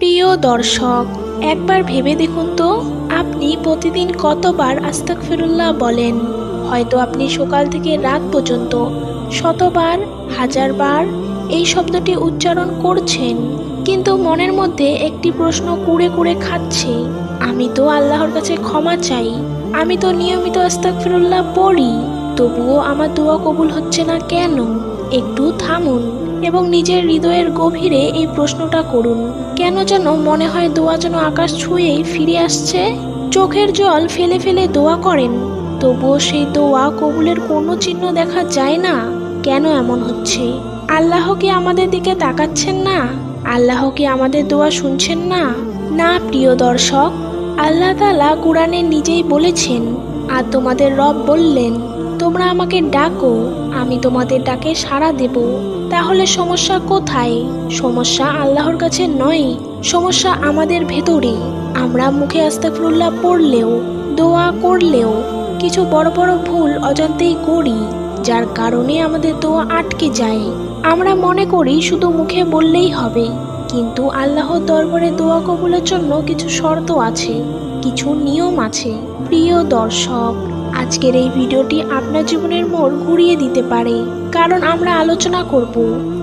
প্রিয় দর্শক, একবার ভেবে দেখুন তো, আপনি প্রতিদিন কতবার আস্তাক ফিরুল্লাহ বলেন? হয়তো আপনি সকাল থেকে রাত পর্যন্ত শতবার, হাজারবার এই শব্দটি উচ্চারণ করছেন। কিন্তু মনের মধ্যে একটি প্রশ্ন কুড়ে কুড়ে খাচ্ছে, আমি তো আল্লাহর কাছে ক্ষমা চাই, আমি তো নিয়মিত আস্তাক ফিরুল্লাহ পড়ি, তবুও আমার দোয়া কবুল হচ্ছে না কেন? একটু থামুন। এবং নিজের হৃদয়ের গভীরে এই প্রশ্নটা করুন। কেন যেন মনে হয় দোয়া যেন আকাশ ছুঁয়েই ফিরে আসছে? চোখের জল ফেলে ফেলে দোয়া করেন। তবুও সেই দোয়া কবুলের কোনো চিহ্ন দেখা যায় না। কেন এমন হচ্ছে? আল্লাহ কি আমাদের দিকে তাকাচ্ছেন না? আল্লাহ কি আমাদের দোয়া শুনছেন না? না, প্রিয় দর্শক, আল্লাহ তালা কোরআনে নিজেই বলেছেন, আর তোমাদের রব বললেন, তোমরা আমাকে ডাকো, আমি তোমাদের ডাকে সাড়া দেব। তাহলে সমস্যা কোথায়? সমস্যা আল্লাহর কাছে নয়, সমস্যা আমাদের ভেতরে আমরা মুখে আস্তাকফিরুল্লাহ পড়লেও, দোয়া করলেও, কিছু বড় বড় ভুল অজান্তেই করি, যার কারণে আমাদের দোয়া আটকে যায়। আমরা মনে করি শুধু মুখে বললেই হবে, কিন্তু আল্লাহর দরবারে দোয়া কবুলের জন্য কিছু শর্ত আছে, কিছু নিয়ম আছে। প্রিয় দর্শক আজকের এই ভিডিওটি আপনার জীবনের মোড় ঘুরিয়ে দিতে পারে। কারণ আমরা আলোচনা করব,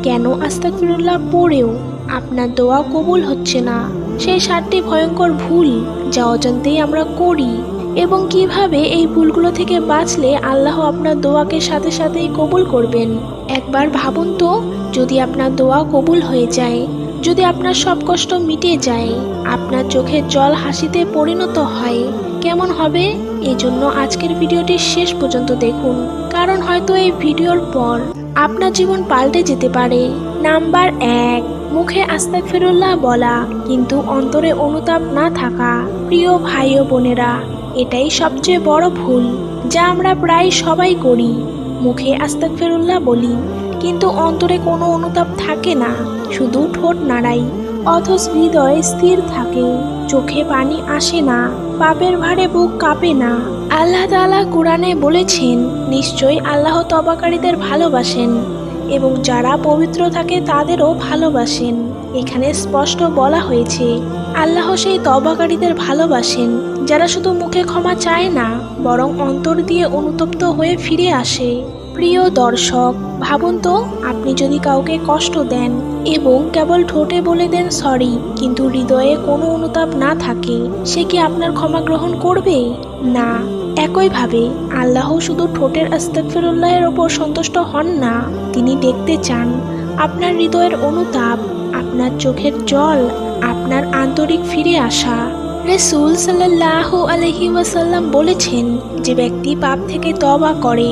কেন আস্তাকফিরুল্লাহ পড়েও আপনার দোয়া কবুল হচ্ছে না? সেই সাতটি ভয়ঙ্কর ভুল যা অজান্তেই আমরা করি এবং কীভাবে এই ভুলগুলো থেকে বাঁচলে আল্লাহ আপনার দোয়াকে সাথে সাথেই কবুল করবেন। একবার ভাবুন তো, যদি আপনার দোয়া কবুল হয়ে যায়, যদি আপনার সব কষ্ট মিটে যায়, আপনার চোখের জল হাসিতে পরিণত হয় কেমন হবে? এই জন্য আজকের ভিডিওটি শেষ পর্যন্ত দেখুন। কারণ হয়তো এই ভিডিওর পর আপনার জীবন পাল্টে যেতে পারে। নাম্বার এক, মুখে আস্তাক ফেরুল্লাহ বলা, কিন্তু অন্তরে অনুতাপ না থাকা। প্রিয় ভাই ও বোনেরা, এটাই সবচেয়ে বড় ভুল, যা আমরা প্রায় সবাই করি। মুখে আস্তাক ফেরুল্লাহ বলি, কিন্তু অন্তরে কোনো অনুতাপ থাকে না, শুধু ঠোঁট নাড়াই, অথচ হৃদয় স্থির থাকে। চোখে পানি আসে না, পাপের ভারে বুক কাঁপে না। আল্লাহ তাআলা কোরআনে বলেছেন, নিশ্চয়ই আল্লাহ তবাকারীদের ভালোবাসেন এবং যারা পবিত্র থাকে তাদেরও ভালোবাসেন। এখানে স্পষ্ট বলা হয়েছে, আল্লাহ সেই তবাকারীদের ভালোবাসেন, যারা শুধু মুখে ক্ষমা চায় না, বরং অন্তর দিয়ে অনুতপ্ত হয়ে ফিরে আসে। প্রিয় দর্শক ভাবুন তো, আপনি যদি কাউকে কষ্ট দেন এবং কেবল ঠোঁটে বলে দেন সরি কিন্তু হৃদয়ে কোনো অনুতাপ না থাকে, সে কি আপনার ক্ষমা গ্রহণ করবে? না, একইভাবে আল্লাহ শুধু ঠোঁটের আস্তাকফিরুল্লাহের ওপর সন্তুষ্ট হন না, তিনি দেখতে চান আপনার হৃদয়ের অনুতাপ, আপনার চোখের জল, আপনার আন্তরিক ফিরে আসা। রসুল সাল্লাহ আলহি ওয়াসাল্লাম বলেছেন, যে ব্যক্তি পাপ থেকে তবা করে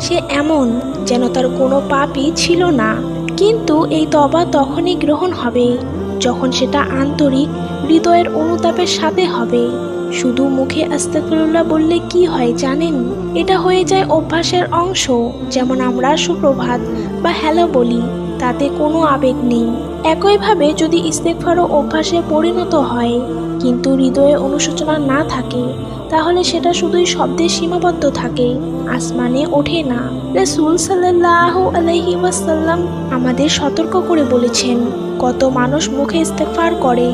সে এমন যেন তার কোনো পাপই ছিল না। কিন্তু এই তবা তখনই গ্রহণ হবে, যখন সেটা আন্তরিক হৃদয়ের অনুতাপের সাথে হবে। শুধু মুখে আস্তাকফিরুল্লাহ বললে কি হয় জানেন? এটা হয়ে যায় অভ্যাসের অংশ, যেমন আমরা সুপ্রভাত বা হ্যালো বলি, তাতে কোনো আবেগ নেই। একইভাবে যদি ইস্তেকফারও অভ্যাসে পরিণত হয়, কিন্তু হৃদয়ে অনুশোচনা না থাকে, তাহলে সেটা শুধুই শব্দে সীমাবদ্ধ থাকে, আসমানে ওঠে না। রসুল সাল্লাহ আলহি ওয়াসাল্লাম আমাদের সতর্ক করে বলেছেন, কত মানুষ মুখে ইস্তেকফার করে,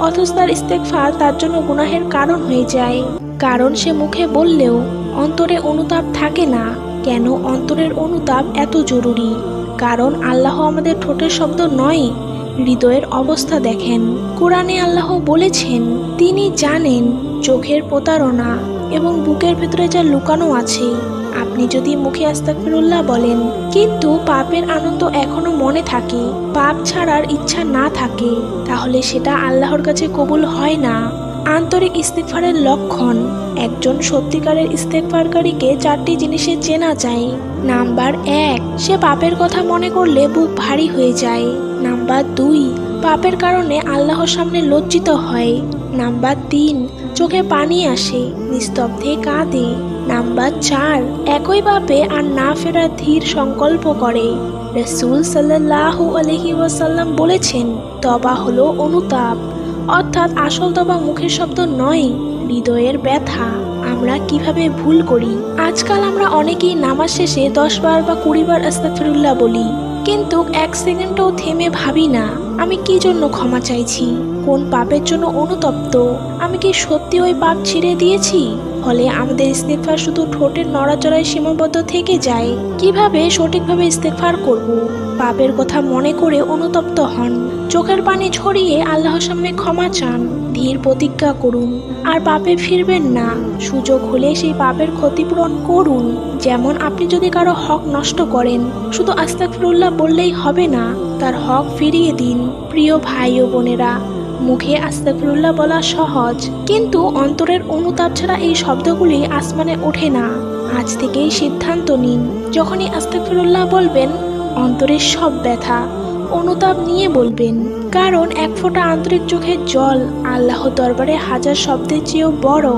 অথচ তার ইস্তেকফার তার জন্য গুনাহের কারণ হয়ে যায়। কারণ সে মুখে বললেও অন্তরে অনুতাপ থাকে না। কেন অন্তরের অনুতাপ এত জরুরি? কারণ আল্লাহ আমাদের ঠোঁটের শব্দ নয় হৃদয়ের অবস্থা দেখেন। কোরআনে আল্লাহ বলেছেন, তিনি জানেন চোখের প্রতারণা এবং বুকের ভেতরে যা লুকানো আছে। আপনি যদি মুখে আস্তাকফিরুল্লাহ বলেন, কিন্তু পাপের আনন্দ এখনও মনে থাকে, পাপ ছাড়ার ইচ্ছা না থাকে, তাহলে সেটা আল্লাহর কাছে কবুল হয় না। আন্তরিক ইস্তেকফারের লক্ষণ। একজন সত্যিকারের ইস্তেকফারকারীকে চারটি জিনিসে চেনা যায়। নাম্বার এক, সে পাপের কথা মনে করলে বুক ভারী হয়ে যায়। নাম্বার দুই, পাপের কারণে আল্লাহর সামনে লজ্জিত হয়। নাম্বার তিন, চোখে পানি আসে, নিস্তব্ধে কাঁদে। নাম্বার চার, একই পাপে আর না ফেরার ধীর সংকল্প করে। রসুল সাল্লাহ আলহি ওয়াসাল্লাম বলেছেন তবা হলো অনুতাপ। অর্থাৎ আসল তবা মুখের শব্দ নয়, হৃদয়ের ব্যথা। আমরা কীভাবে ভুল করি? আজকাল আমরা অনেকেই নামাজ শেষে দশ বার বা কুড়ি বার আস্তাফিরুল্লাহ বলি, কিন্তু এক সেকেন্ডও থেমে ভাবি না, আমি কি জন্য ক্ষমা চাইছি? কোন পাপের জন্য অনুতপ্ত? আমি কি সত্যি ওই পাপ ছিঁড়ে দিয়েছি? ফলে আমাদের ইস্তেকফার শুধু ঠোঁটের নড়াচড়ায় সীমাবদ্ধ থেকে যায়। কীভাবে সঠিকভাবে ইস্তেকফার করব? পাপের কথা মনে করে অনুতপ্ত হন। চোখের পানি ছড়িয়ে আল্লাহর সামনে ক্ষমা চান। ধীর প্রতিজ্ঞা করুন। আর পাপে ফিরবেন না। সুযোগ হলে সেই পাপের ক্ষতিপূরণ করুন। যেমন আপনি যদি কারও হক নষ্ট করেন, শুধু আস্তাকফিরুল্লাহ বললেই হবে না। তার হক ফিরিয়ে দিন। প্রিয় ভাই ও বোনেরা মুখে আস্তাকুল্লাহ বলা সহজ, কিন্তু অন্তরের অনুতাপ ছাড়া এই শব্দগুলি আসমানে ওঠে না। আজ থেকেই সিদ্ধান্ত নিন, যখনই আস্তাকুল্লাহ বলবেন, অন্তরের সব ব্যথা অনুতাপ নিয়ে বলবেন, কারণ এক ফোঁটা আন্তরিক চোখের জল আল্লাহ দরবারে হাজার শব্দের চেয়েও বড়।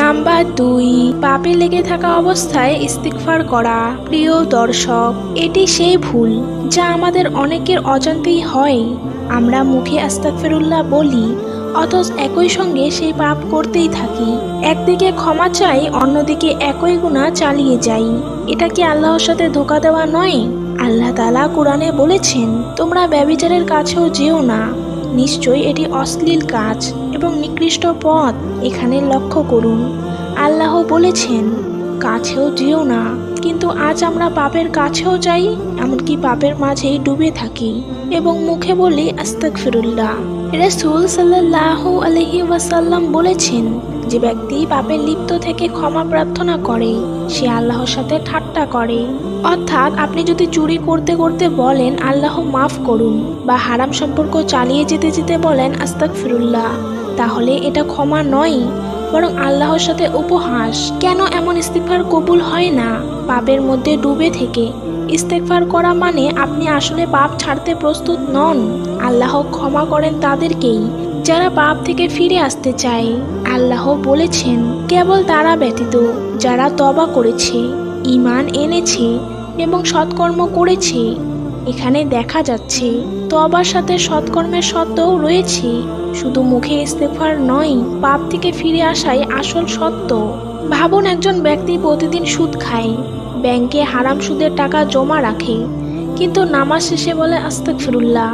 নাম্বার দুই, পাপে লেগে থাকা অবস্থায় ইস্তিকফার করা, প্রিয় দর্শক, এটি সেই ভুল যা আমাদের অনেকের অজান্তেই হয়। আমরা মুখে আস্তাকফিরুল্লাহ বলি, অথচ একই সঙ্গে সেই পাপ করতেই থাকি। একদিকে ক্ষমা চাই, অন্যদিকে একই গুণা চালিয়ে যাই। এটা কি আল্লাহর সাথে ধোকা দেওয়া নয়? আল্লাহ তালা কোরআনে বলেছেন, তোমরা ব্যবিচারের কাছেও যেও না। নিশ্চয়ই এটি অশ্লীল কাজ এবং নিকৃষ্ট পথ এখানে লক্ষ্য করুন। আল্লাহ বলেছেন, কাছেও যেও না। কিন্তু আজ আমরা পাপের কাছেও যাই, এমনকি পাপের মাঝেই ডুবে থাকি এবং মুখে বলি আস্তাক ফিরুল্লাহ রসুল সাল্লাহ আলহি ওয়াসাল্লাম বলেছেন যে ব্যক্তি পাপে লিপ্ত থেকে ক্ষমা প্রার্থনা করে, সে আল্লাহর সাথে ঠাট্টা করে। অর্থাৎ আপনি যদি চুরি করতে করতে বলেন, আল্লাহ মাফ করুন বা হারাম সম্পর্ক চালিয়ে যেতে যেতে বলেন আস্তাক ফিরুল্লাহ তাহলে এটা ক্ষমা নয়, বরং আল্লাহর সাথে উপহাস। কেন এমন ইস্তিকফার কবুল হয় না? পাপের মধ্যে ডুবে থেকে। ইস্তেকফার করা মানে আপনি আসলে পাপ ছাড়তে প্রস্তুত নন। আল্লাহ ক্ষমা করেন তাদেরকেই। যারা পাপ থেকে ফিরে আসতে চায়, আল্লাহ বলেছেন, কেবল তারা ব্যতীত যারা তবা করেছে ইমান এনেছে এবং সৎকর্ম করেছে, এখানে দেখা যাচ্ছে তবার সাথে সৎকর্মের সত্ত্বেও রয়েছে, শুধু মুখে ইস্তেফার নয়, পাপ থেকে ফিরে আসাই আসল সত্য। ভাবুন, একজন ব্যক্তি প্রতিদিন সুদ খায়, ব্যাংকে হারাম সুদের টাকা জমা রাখে, কিন্তু নামাজ শেষে বলে আস্তাক ফিরুল্লাহ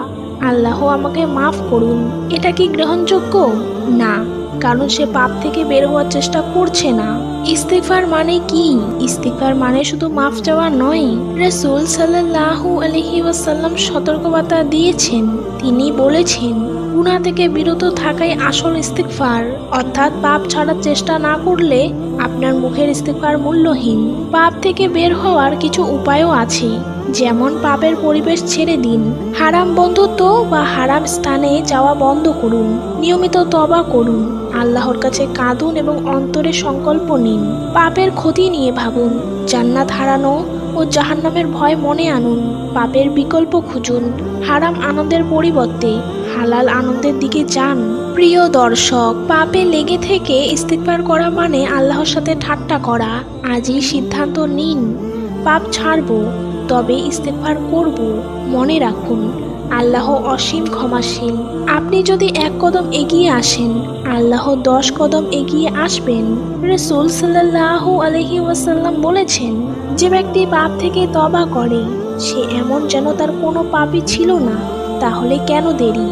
আল্লাহ আমাকে মাফ করুন। এটা কি গ্রহণযোগ্য? না, কারণ সে পাপ থেকে বের হওয়ার চেষ্টা করছে না। ইস্তিফার মানে কি? ইস্তিফার মানে শুধু মাফ চাওয়া নয়। রসুল সাল্লাহু আলহি ওয়াসাল্লাম সতর্কবার্তা দিয়েছেন। তিনি বলেছেন গুণা থেকে বিরত থাকাই আসল ইস্তিকফার অর্থাৎ পাপ ছাড়ার চেষ্টা না করলে আপনার মুখের ইস্তিকফার মূল্যহীন। পাপ থেকে বের হওয়ার কিছু উপায়ও আছে। যেমন পাপের পরিবেশ ছেড়ে দিন। হারাম বন্ধুত্ব বা হারাম স্থানে যাওয়া বন্ধ করুন। নিয়মিত তবা করুন। আল্লাহর কাছে কাঁদুন এবং অন্তরে সংকল্প নিন। পাপের ক্ষতি নিয়ে ভাবুন। জান্নাত হারানো ও জাহান্নামের ভয় মনে আনুন। পাপের বিকল্প খুঁজুন। হারাম আনন্দের পরিবর্তে হালাল আনন্দের দিকে যান। প্রিয় দর্শক, পাপে লেগে থেকে ইস্তিকবার করা মানে আল্লাহর সাথে ঠাট্টা করা। আজই সিদ্ধান্ত নিন। পাপ ছাড়বো। তবে ইস্তেফার করব, মনে রাখুন, আল্লাহ অসীম ক্ষমাশীল। আপনি যদি এক কদম এগিয়ে আসেন, আল্লাহ দশ কদম এগিয়ে আসবেন। রসুল সাল্লাহ আলহি ওয়াসাল্লাম বলেছেন, যে ব্যক্তি পাপ থেকে তবা করে, সে এমন যেন তার কোনো পাপই ছিল না, তাহলে কেন দেরি?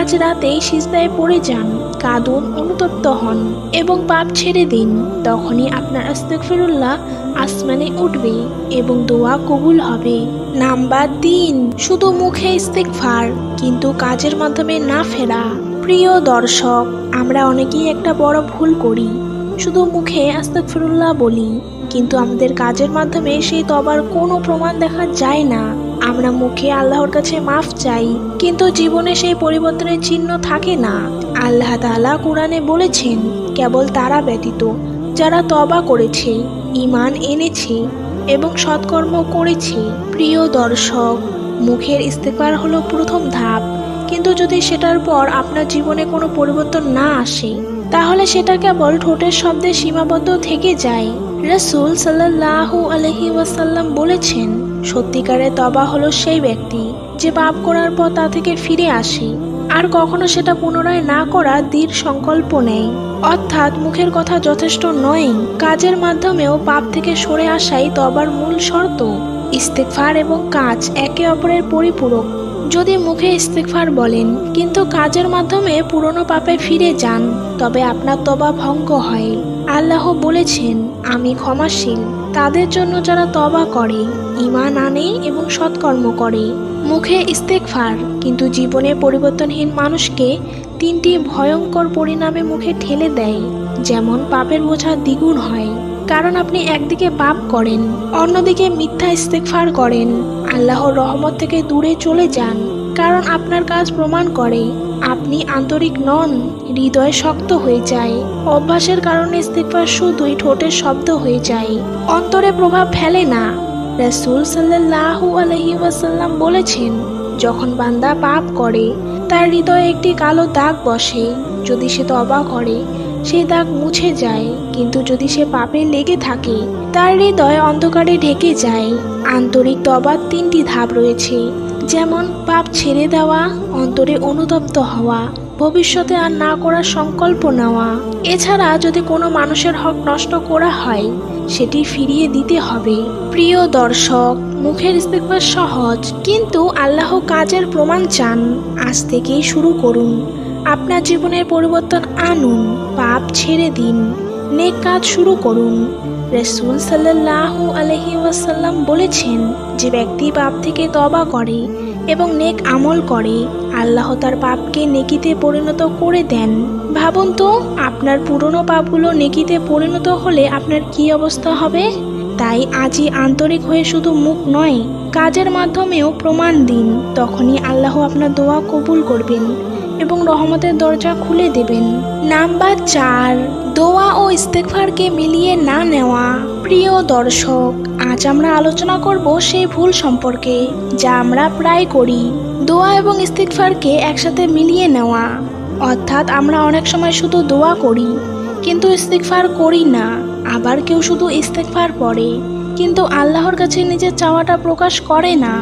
আজ রাতেই সিজদায় পড়ে যান, কাঁদুন, অনুতপ্ত হন এবং পাপ ছেড়ে দিন। তখনই আপনার আস্তেকফিরুল্লাহ আসমানে উঠবে এবং দোয়া কবুল হবে। নাম্বার তিন, শুধু মুখে ইস্তেকফার কিন্তু কাজের মাধ্যমে না ফেরা। প্রিয় দর্শক, আমরা অনেকেই একটা বড় ভুল করি। শুধু মুখে আস্তেকফিরুল্লাহ বলি, কিন্তু আমাদের কাজের মাধ্যমে সেই তবার কোনো প্রমাণ দেখা যায় না। আমরা মুখে আল্লাহর কাছে মাফ চাই, কিন্তু জীবনে সেই পরিবর্তনের চিহ্ন থাকে না। আল্লাহ তাআলা কোরআনে বলেছেন, কেবল তারা ব্যতীত যারা তবা করেছে ইমান এনেছে এবং সৎকর্ম করেছে, প্রিয় দর্শক, মুখের ইস্তেফার হলো প্রথম ধাপ। কিন্তু যদি সেটার পর আপনার জীবনে কোনো পরিবর্তন না আসে, তাহলে সেটা কেবল ঠোঁটের শব্দে সীমাবদ্ধ থেকে যায়। রসুল সাল্লাহু আলহি ওয়াসাল্লাম বলেছেন, সত্যিকারের তবা হলো সেই ব্যক্তি যে পাপ করার পর তা থেকে ফিরে আসে। আর কখনো সেটা পুনরায় না করা দৃঢ় সংকল্প নেয় অর্থাৎ মুখের কথা যথেষ্ট নয়, কাজের মাধ্যমেও পাপ থেকে সরে আসাই তবার মূল শর্ত। ইস্তেকফার এবং কাজ একে অপরের পরিপূরক। যদি মুখে ইস্তেকফার বলেন, কিন্তু কাজের মাধ্যমে পুরনো পাপে ফিরে যান, তবে আপনার তবা ভঙ্গ হয়। আল্লাহ বলেছেন, আমি ক্ষমাশীল। তাদের জন্য যারা তবা করে ইমান আনে এবং সৎকর্ম করে। মুখে ইস্তেকফার কিন্তু জীবনে পরিবর্তনহীন মানুষকে তিনটি ভয়ঙ্কর পরিণামে মুখে ঠেলে দেয়, যেমন পাপের বোঝা দ্বিগুণ হয়। কারণ আপনি একদিকে পাপ করেন, অন্যদিকে মিথ্যা ইস্তেকফার করেন। আল্লাহর রহমত থেকে দূরে চলে যান, কারণ আপনার কাজ প্রমাণ করে। আপনি আন্তরিক নন, হৃদয় শক্ত হয়ে যায়। অভ্যাসের কারণে ইস্তেকফার শুধুই ঠোঁটের শব্দ হয়ে যায়। অন্তরে প্রভাব ফেলে না। রাসূল সাল্লাল্লাহু আলাইহি ওয়াসাল্লাম বলেছেন, যখন বান্দা পাপ করে, তার হৃদয়ে একটি কালো দাগ বসে। যদি সে তবা করে, সেই দাগ মুছে যায়। কিন্তু যদি সে পাপে লেগে থাকে, তার হৃদয় অন্ধকারে ঢেকে যায়। আন্তরিক তবার তিনটি ধাপ রয়েছে। যেমন পাপ ছেড়ে দেওয়া, অন্তরে অনুতপ্ত হওয়া, ভবিষ্যতে আর না করার সংকল্প নেওয়া। এছাড়া যদি কোনো মানুষের হক নষ্ট করা হয়, সেটি ফিরিয়ে দিতে হবে। প্রিয় দর্শক, মুখের ইস্তেকবার সহজ, কিন্তু আল্লাহ কাজের প্রমাণ চান। আজ থেকেই শুরু করুন। আপনার জীবনের পরিবর্তন আনুন, পাপ ছেড়ে দিন। নেক কাজ শুরু করুন। রসুল সাল্লাহ আলহি ওয়াসাল্লাম বলেছেন, যে ব্যক্তি পাপ থেকে তবা করে এবং নেক আমল করে, আল্লাহ তার পাপকে নেকিতে পরিণত করে দেন। ভাবুন তো, আপনার পুরনো পাপগুলো নেকিতে পরিণত হলে আপনার কি অবস্থা হবে? তাই আজই আন্তরিক হয়ে শুধু মুখ নয়, কাজের মাধ্যমেও প্রমাণ দিন, তখনই আল্লাহ আপনার দোয়া কবুল করবেন। এবং রহমতের দরজা খুলে দেবেন। নাম্বার চার, দোয়া ও ইস্তেকফারকে মিলিয়ে না নেওয়া। প্রিয় দর্শক, আজ আমরা আলোচনা করব সেই ভুল সম্পর্কে, যা আমরা প্রায় করি। দোয়া এবং ইস্তেকফারকে একসাথে মিলিয়ে নেওয়া। অর্থাৎ আমরা অনেক সময় শুধু দোয়া করি, কিন্তু ইস্তেকফার করি না, আবার কেউ শুধু ইস্তেকফার পড়ে। কিন্তু আল্লাহর কাছে নিজের চাওয়াটা প্রকাশ করে না।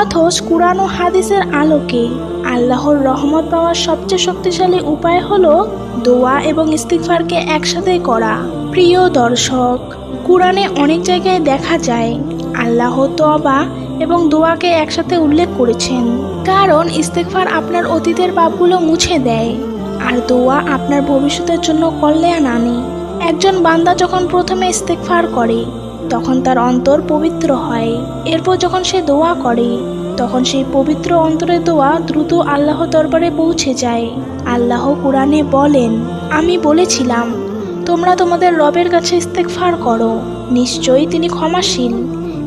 অথচ কুরআন ও হাদিসের আলোকে আল্লাহর রহমত পাওয়ার সবচেয়ে শক্তিশালী উপায় হলো দোয়া এবং ইস্তিগফারকে একসাথে করা। প্রিয় দর্শক, কুরআনে অনেক জায়গায় দেখা যায় আল্লাহ তবা এবং দোয়াকে একসাথে উল্লেখ করেছেন। কারণ ইস্তেগফার আপনার অতীতের পাপগুলো মুছে দেয়, আর দোয়া আপনার ভবিষ্যতের জন্য কল্যাণ আনে। একজন বান্দা যখন প্রথমে ইস্তেগফার করে তখন তার অন্তর পবিত্র হয়। এরপর যখন সে দোয়া করে, তখন সেই পবিত্র অন্তরের দোয়া দ্রুত আল্লাহ দরবারে পৌঁছে যায়। আল্লাহ কোরআনে বলেন, আমি বলেছিলাম, তোমরা তোমাদের রবের কাছে ইস্তেকফার করো। নিশ্চয়ই তিনি ক্ষমাশীল।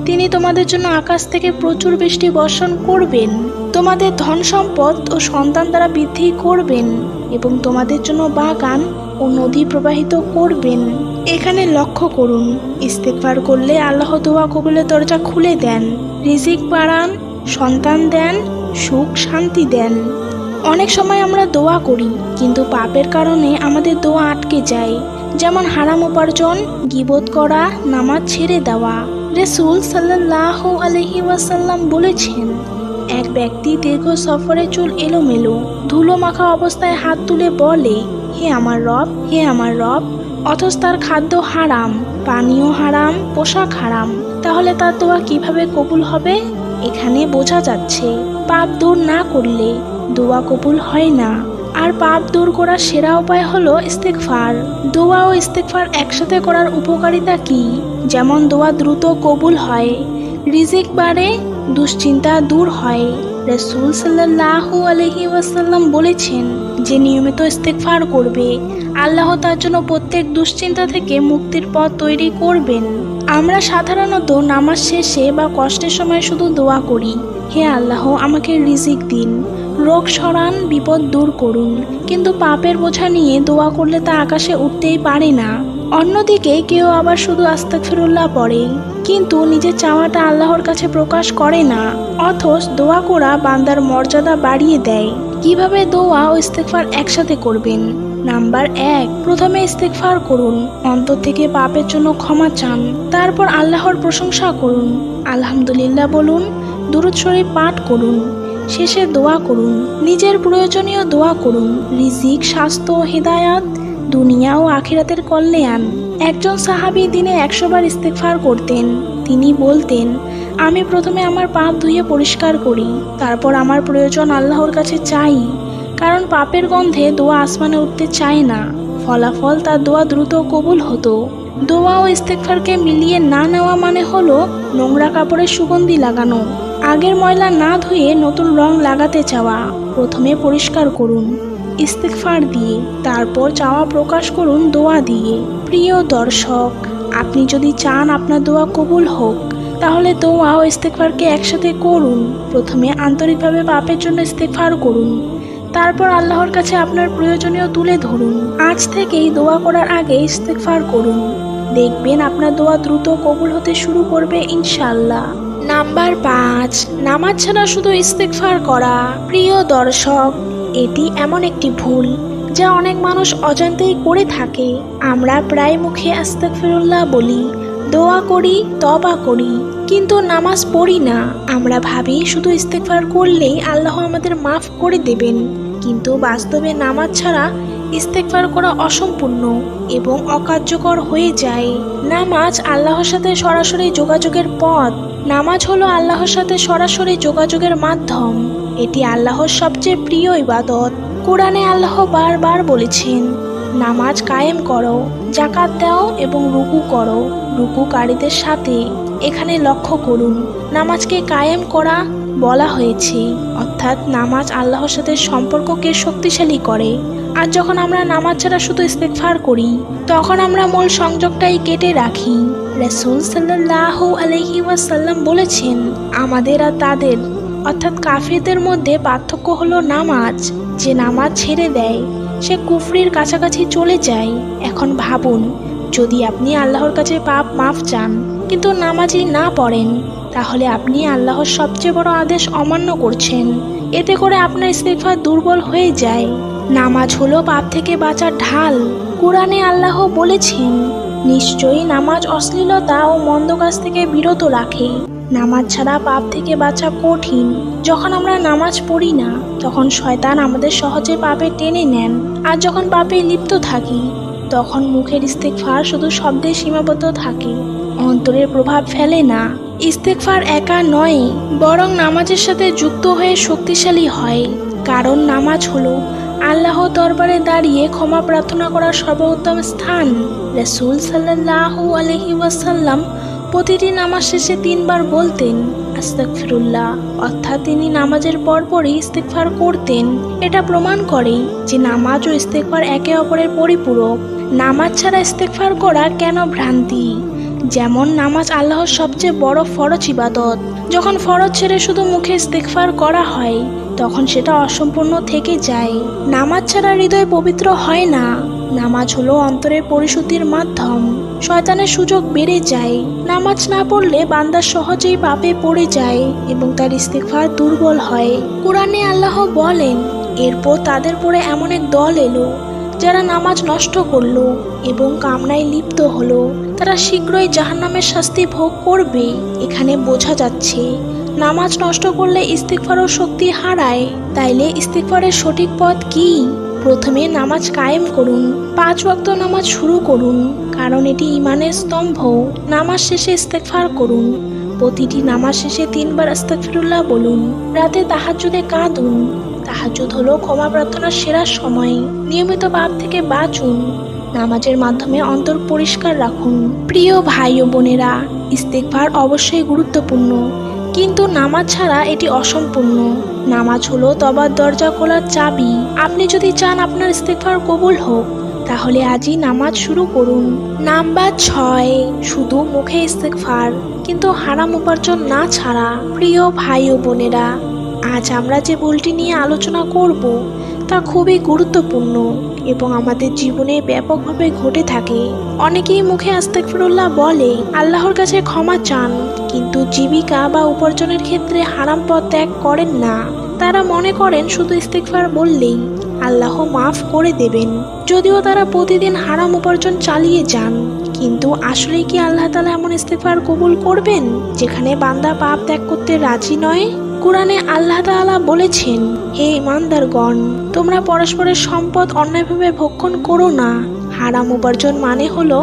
তিনি তোমাদের জন্য আকাশ থেকে প্রচুর বৃষ্টি বর্ষণ করবেন। তোমাদের ধন সম্পদ ও সন্তান দ্বারা বৃদ্ধি করবেন এবং তোমাদের জন্য বাগান ও নদী প্রবাহিত করবেন। এখানে লক্ষ্য করুন ইস্তেকবার করলে আল্লাহ দোয়া কবুলের দরজা খুলে দেন, রিজিক বাড়ান, সন্তান দেন, সুখ, শান্তি দেন। অনেক সময় আমরা দোয়া করি, কিন্তু পাপের কারণে আমাদের দোয়া আটকে যায়। যেমন হারাম উপার্জন, গিবত করা, নামাজ ছেড়ে দেওয়া। রেসুল সাল্লাহ আলহি ওয়াসাল্লাম বলেছেন, এক ব্যক্তি দীর্ঘ সফরে চুল এলোমেলো, ধুলো মাখা অবস্থায় হাত তুলে বলে, হে আমার রব, হে আমার রব অথচ তার খাদ্য হারাম, পানীয় হারাম, পোশাক হারাম। তাহলে তার দোয়া কীভাবে কবুল হবে? এখানে বোঝা যাচ্ছে, পাপ দূর না করলে দোয়া কবুল হয় না। আর পাপ দূর করার সেরা উপায় হলো ইস্তেকফার দোয়া ও ইস্তেকফার একসাথে করার উপকারিতা কি? যেমন দোয়া দ্রুত কবুল হয়, রিজিক বাড়ে, দুশ্চিন্তা দূর হয়। রসুল সাল্লাহু আলহি ওয়াসাল্লাম বলেছেন যে নিয়মিত ইস্তেকফার করবে, আল্লাহ তার জন্য প্রত্যেক দুশ্চিন্তা থেকে মুক্তির পথ তৈরি করবেন। আমরা সাধারণত নামাজ শেষে বা কষ্টের সময় শুধু দোয়া করি, হে আল্লাহ, আমাকে রিজিক দিন, রোগ সরান, বিপদ দূর করুন। কিন্তু পাপের বোঝা নিয়ে দোয়া করলে তা আকাশে উঠতেই পারে না। অন্যদিকে কেউ আবার শুধু আস্তাকফিরুল্লাহ পড়ে কিন্তু নিজের চাওয়াটা আল্লাহর কাছে প্রকাশ করে না, অথচ দোয়া করা বান্দার মর্যাদা বাড়িয়ে দেয়। কীভাবে দোয়া ও ইস্তেকফার একসাথে করবেন? নাম্বার এক, প্রথমে ইস্তেকফার করুন, অন্তর থেকে পাপের জন্য ক্ষমা চান, তারপর আল্লাহর প্রশংসা করুন। আলহামদুলিল্লাহ বলুন, দুরুদ শরীফ পাঠ করুন, শেষে দোয়া করুন, নিজের প্রয়োজনীয় দোয়া করুন, রিজিক, স্বাস্থ্য, হেদায়াত দুনিয়া ও আখিরাতের কল্যাণ। একজন সাহাবি দিনে একশোবার ইস্তেকফার করতেন। তিনি বলতেন, আমি প্রথমে আমার পাপ ধুয়ে পরিষ্কার করি, তারপর আমার প্রয়োজন আল্লাহর কাছে চাই, কারণ পাপের গন্ধে দোয়া আসমানে উঠতে চায় না। ফলাফল তার দোয়া দ্রুত কবুল হতো। দোয়া ও ইস্তেকফারকে মিলিয়ে না নেওয়া মানে হলো নোংরা কাপড়ে সুগন্ধি লাগানো, আগের ময়লা না ধুয়ে নতুন রং লাগাতে চাওয়া। প্রথমে পরিষ্কার করুন ইস্তেকফার দিয়ে, তারপর চাওয়া প্রকাশ করুন দোয়া দিয়ে। প্রিয় দর্শক, আপনি যদি চান আপনার দোয়া কবুল হোক, তাহলে দোয়া ও ইস্তেকফারকে একসাথে করুন। প্রথমে আন্তরিকভাবে পাপের জন্য ইস্তেকফার করুন। তারপর আল্লাহর কাছে আপনার প্রয়োজনীয় তুলে ধরুন। আজ থেকেই দোয়া করার আগে ইস্তেকফার করুন। দেখবেন আপনার দোয়া দ্রুত কবুল হতে শুরু করবে ইনশাল্লাহ নাম্বার পাঁচ, নামাজ ছাড়া শুধু ইস্তেকফার করা। প্রিয় দর্শক এটি এমন একটি ভুল যা অনেক মানুষ অজান্তেই করে থাকে। আমরা প্রায় মুখে আস্তাকফিরুল্লাহ বলি, দোয়া করি তবা করি, কিন্তু নামাজ পড়ি না। আমরা ভাবি শুধু ইস্তেকফার করলেই আল্লাহ আমাদের মাফ করে দেবেন, কিন্তু বাস্তবে নামাজ ছাড়া ইস্তেকফার করা অসম্পূর্ণ এবং অকার্যকর হয়ে যায়। নামাজ আল্লাহর সাথে সরাসরি যোগাযোগের পথ। নামাজ হলো আল্লাহর সাথে সরাসরি যোগাযোগের মাধ্যম। এটি আল্লাহর সবচেয়ে প্রিয় ইবাদত। কোরআনে আল্লাহ বারবার বলেছেন নামাজ কায়েম করো জাকাত দাও এবং রুকু করো। রুকুকারীদের সাথে এখানে লক্ষ্য করুন, নামাজকে কায়েম করা বলা হয়েছে। অর্থাৎ নামাজ আল্লাহর সাথে সম্পর্ককে শক্তিশালী করে। আর যখন আমরা নামাজ ছাড়া শুধু ইস্তেকফার করি, তখন আমরা মূল সংযোগটাই কেটে রাখি। রসুল সাল্লাহ আলহি ওয়াসাল্লাম বলেছেন, আমাদের আর তাদের, অর্থাৎ কাফিরদের মধ্যে পার্থক্য হলো নামাজ। যে নামাজ ছেড়ে দেয় সে কুফরির কাছাকাছি চলে যায়। এখন ভাবুন, যদি আপনি আল্লাহর কাছে পাপ মাফ চান, কিন্তু নামাজই না পড়েন, তাহলে আপনি আল্লাহর সবচেয়ে বড় আদেশ অমান্য করছেন। এতে করে আপনার ইস্তেফা দুর্বল হয়ে যায়। নামাজ হলো পাপ থেকে বাঁচার ঢাল। কোরআনে আল্লাহ বলেছেন, নিশ্চয়ই নামাজ অশ্লীলতা ও মন্দ কাজ থেকে বিরত রাখে। নামাজ ছাড়া পাপ থেকে বাঁচা কঠিন। যখন আমরা নামাজ পড়ি না, তখন শয়তান আমাদের সহজে পাপে টেনে নেন। আর যখন পাপে লিপ্ত থাকি, তখন মুখের ইস্তেকফার শুধু শব্দে সীমাবদ্ধ থাকে। অন্তরের প্রভাব ফেলে না। ইস্তেকফার একা নয়, বরং নামাজের সাথে যুক্ত হয়ে শক্তিশালী হয়। কারণ নামাজ হলো আল্লাহ দরবারে দাঁড়িয়ে ক্ষমা প্রার্থনা করার সর্বোত্তম স্থান। রসুল সাল্লাহ আলহি ওয়াসাল্লাম প্রতিটি নামাজ শেষে তিনবার বলতেন আস্তাকফিরুল্লাহ অর্থাৎ তিনি নামাজের পরপরই ইস্তেকফার করতেন। এটা প্রমাণ করে যে নামাজ ও ইস্তেকফার একে অপরের পরিপূরক। নামাজ ছাড়া ইস্তেকফার করা কেন ভ্রান্তি? যেমন নামাজ আল্লাহর সবচেয়ে বড় ফরজ ইবাদত। যখন ফরজ ছেড়ে শুধু মুখে ইস্তেকফার করা হয়, তখন সেটা অসম্পূর্ণ থেকে যায়। নামাজ ছাড়া হৃদয় পবিত্র হয় না। নামাজ হলো অন্তরের পরিশুদ্ধির মাধ্যম। শয়তানের সুযোগ বেড়ে যায়। নামাজ না পড়লে বান্দা সহজেই পাপে পড়ে যায় এবং তার ইস্তেকফার দুর্বল হয়। কোরআনে আল্লাহ বলেন, এরপর তাদের পরে এমন এক দল এলো, যারা নামাজ নষ্ট করল এবং কামনায় লিপ্ত হলো। তারা শীঘ্রই জাহান্নামের শাস্তি ভোগ করবে। এখানে বোঝা যাচ্ছে, নামাজ নষ্ট করলে ইস্তিকফারও শক্তি হারায়। তাইলে ইস্তিকফারের সঠিক পথ কি? প্রথমে নামাজ কায়েম করুন, পাঁচ ওয়াক্ত নামাজ শুরু করুন, কারণ এটি ইমানের স্তম্ভ। নামাজ শেষে ইস্তেকফার করুন, প্রতিটি নামাজ শেষে তিনবার আস্তাকফিরুল্লাহ বলুন, রাতে তাহাজ্জুদে কাঁদুন। তাহাজ্জুদ হলো ক্ষমা প্রার্থনার সেরা সময়। নিয়মিত পাপ থেকে বাঁচুন, নামাজের মাধ্যমে অন্তর পরিষ্কার রাখুন। প্রিয় ভাই ও বোনেরা ইস্তেকভার অবশ্যই গুরুত্বপূর্ণ, কিন্তু নামাজ ছাড়া এটি অসম্পূর্ণ। নামাজ হলো তবার দরজা খোলার চাবি। আপনি যদি চান আপনার ইস্তেফার কবুল হোক, তাহলে আজই নামাজ শুরু করুন। নাম্বার ছয়, শুধু মুখে ইস্তেকফার কিন্তু হারাম উপার্জন না ছাড়া, প্রিয় ভাই ও বোনেরা, আজ আমরা যে বলটি নিয়ে আলোচনা করব, তা খুবই গুরুত্বপূর্ণ। এবং আমাদের জীবনে ব্যাপকভাবে ঘটে থাকে। অনেকেই মুখে আস্তেকফিরুল্লাহ বলে, আল্লাহর কাছে ক্ষমা চান, কিন্তু জীবিকা বা উপার্জনের ক্ষেত্রে হারাম পথ ত্যাগ করেন না। তারা মনে করেন, শুধু ইস্তেকফার বললেই আল্লাহ মাফ করে দেবেন। যদিও তারা প্রতিদিন হারাম উপার্জন চালিয়ে যান, কিন্তু আসলেই কি আল্লাহ তালা এমন ইস্তেকফার কবুল করবেন, যেখানে বান্দা পাপ ত্যাগ করতে রাজি নয়? কোরআনে আল্লাহ তাআলা বলেছেন, হে ইমানদারগণ তোমরা পরস্পরের সম্পদ অন্যায়ভাবে ভক্ষণ করো না। হারাম উপার্জন মানে হলো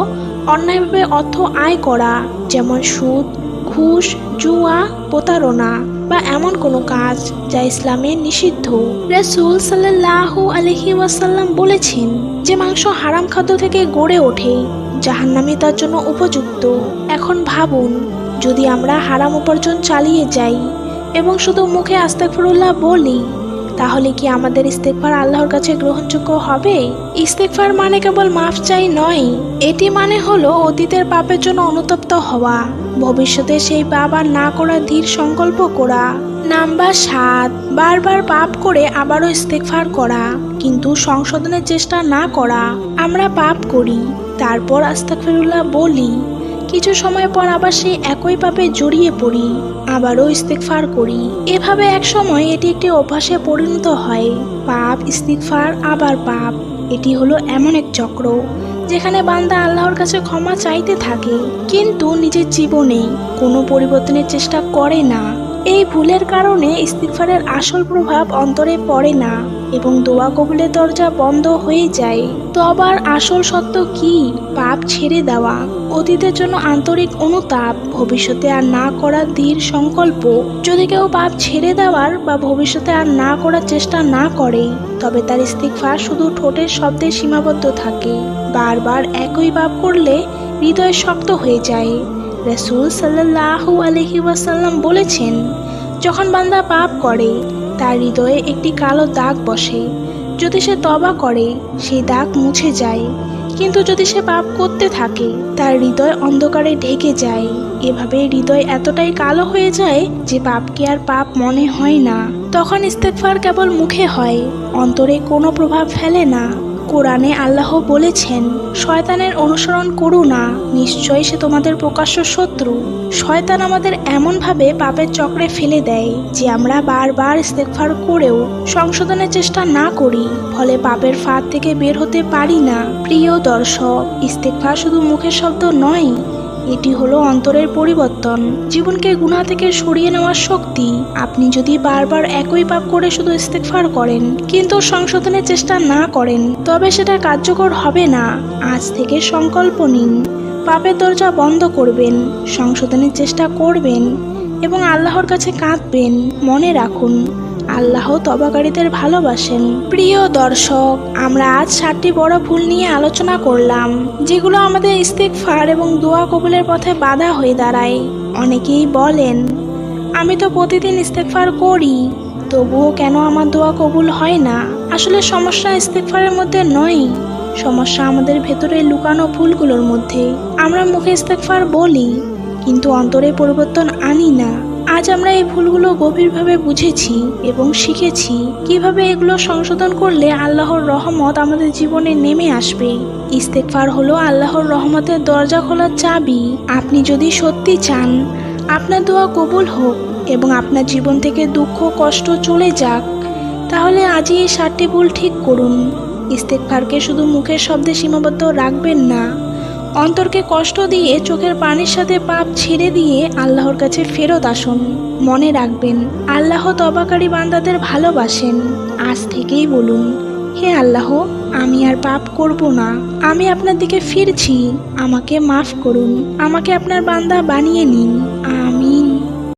অন্যায়ভাবে অর্থ আয় করা, যেমন সুদ, ঘুষ, জুয়া, প্রতারণা বা এমন কোনো কাজ যা ইসলামে নিষিদ্ধ। রসুল সাল্লাহু আলহি ওয়াসাল্লাম বলেছেন, যে মাংস হারাম খাদ্য থেকে গড়ে ওঠে, জাহান্নামে তার জন্য উপযুক্ত। এখন ভাবুন, যদি আমরা হারাম উপার্জন চালিয়ে যাই এবং শুধু মুখে আস্তাকফিরুল্লাহ বলি, তাহলে কি আমাদের ইস্তেকফার আল্লাহর কাছে গ্রহণযোগ্য হবে? ইস্তেকফার মানে কেবল মাফ চাই নয়, এটি মানে হলো অতীতের পাপের জন্য অনুতপ্ত হওয়া, ভবিষ্যতে সেই পাপ আর না করা ধীর সংকল্প করা, নাম্বার সাত, বারবার পাপ করে আবারও ইস্তেকফার করা, কিন্তু সংশোধনের চেষ্টা না করা, আমরা পাপ করি, তারপর আস্তাকফিরুল্লাহ বলি। কিছু সময় পর আবার সেই একই পাপে জড়িয়ে পড়ি, আবারও ইস্তিকফার করি। এভাবে এক সময় এটি একটি অভ্যাসে পরিণত হয়। পাপ ইস্তিকফার আবার পাপ, এটি হলো এমন এক চক্র, যেখানে বান্দা আল্লাহর কাছে ক্ষমা চাইতে থাকে, কিন্তু নিজের জীবনে কোনো পরিবর্তনের চেষ্টা করে না। এই ভুলের কারণে ইস্তিকফারের আসল প্রভাব অন্তরে পড়ে না। এবং দোয়া কবুলের দরজা বন্ধ হয়ে যায়। তো আবার আসল সত্য কি? পাপ ছেড়ে দেওয়া। অতীতের জন্য আন্তরিক অনুতাপ, ভবিষ্যতে আর না করার দৃঢ় সংকল্প। যদি কেউ পাপ ছেড়ে দেওয়ার বা ভবিষ্যতে আর না করার চেষ্টা না করে, তবে তার ইস্তিকফার শুধু ঠোঁটের শব্দে সীমাবদ্ধ থাকে। বারবার একই পাপ করলে হৃদয় শক্ত হয়ে যায়। রসুল সাল্লাহু আলহি ওয়াসাল্লাম বলেছেন, যখন বান্দা পাপ করে তার হৃদয়ে একটি কালো দাগ বসে। যদি সে তবা করে, সেই দাগ মুছে যায়। কিন্তু যদি সে পাপ করতে থাকে, তার হৃদয় অন্ধকারে ঢেকে যায়। এভাবে হৃদয় এতটাই কালো হয়ে যায় যে পাপকে আর পাপ মনে হয় না। তখন ইস্তেকফার কেবল মুখে হয়, অন্তরে কোনো প্রভাব ফেলে না। কোরআনে আল্লাহ বলেছেন, শয়তানের অনুসরণ করু না, নিশ্চয়ই সে তোমাদের প্রকাশ্য শত্রু। শয়তান আমাদের এমনভাবে পাপের চক্রে ফেলে দেয় যে আমরা বারবার ইস্তেকফার করেও সংশোধনের চেষ্টা না করি। ফলে পাপের ফাঁদ থেকে বের হতে পারি না। প্রিয় দর্শক ইস্তেকফার শুধু মুখের শব্দ নয় এটি হলো অন্তরের পরিবর্তন। জীবনকে গুণা থেকে সরিয়ে নেওয়ার শক্তি। আপনি যদি বারবার একই পাপ করে শুধু ইস্তেকফার করেন, কিন্তু সংশোধনের চেষ্টা না করেন, তবে সেটা কার্যকর হবে না। আজ থেকে সংকল্প নিন। পাপের দরজা বন্ধ করবেন, সংশোধনের চেষ্টা করবেন এবং আল্লাহর কাছে কাঁদবেন। মনে রাখুন আল্লাহ তবাকারীদের ভালোবাসেন। প্রিয় দর্শক, আমরা আজ সাতটি বড় ভুল নিয়ে আলোচনা করলাম, যেগুলো আমাদের ইস্তেকফার এবং দোয়া কবুলের পথে বাধা হয়ে দাঁড়ায়। অনেকেই বলেন, আমি তো প্রতিদিন ইস্তেকফার করি, তবুও কেন আমার দোয়া কবুল হয় না? আসলে সমস্যা ইস্তেকফারের মধ্যে নয়, সমস্যা আমাদের ভেতরে লুকানো ভুলগুলোর মধ্যে। আমরা মুখে ইস্তেকফার বলি, কিন্তু অন্তরে পরিবর্তন আনি না। আজ আমরা এই ভুলগুলো গভীরভাবে বুঝেছি এবং শিখেছি কীভাবে এগুলো সংশোধন করলে আল্লাহর রহমত আমাদের জীবনে নেমে আসবে। ইস্তেকফার হলো আল্লাহর রহমতের দরজা খোলার চাবি। আপনি যদি সত্যি চান, আপনার দোয়া কবুল হোক এবং আপনার জীবন থেকে দুঃখ, কষ্ট চলে যাক, তাহলে আজই এই সাতটি ভুল ঠিক করুন। ইস্তেকফারকে শুধু মুখের শব্দে সীমাবদ্ধ রাখবেন না। অন্তরকে কষ্ট দিয়ে চোখের পানির সাথে পাপ ছেড়ে দিয়ে আল্লাহর কাছে ফেরত আসুন। মনে রাখবেন, আল্লাহ তবাকারী বান্দাদের ভালোবাসেন। আজ থেকেই বলুন, হে আল্লাহ, আমি আর পাপ করব না। আমি আপনার দিকে ফিরছি। আমাকে মাফ করুন। আমাকে আপনার বান্দা বানিয়ে নিন।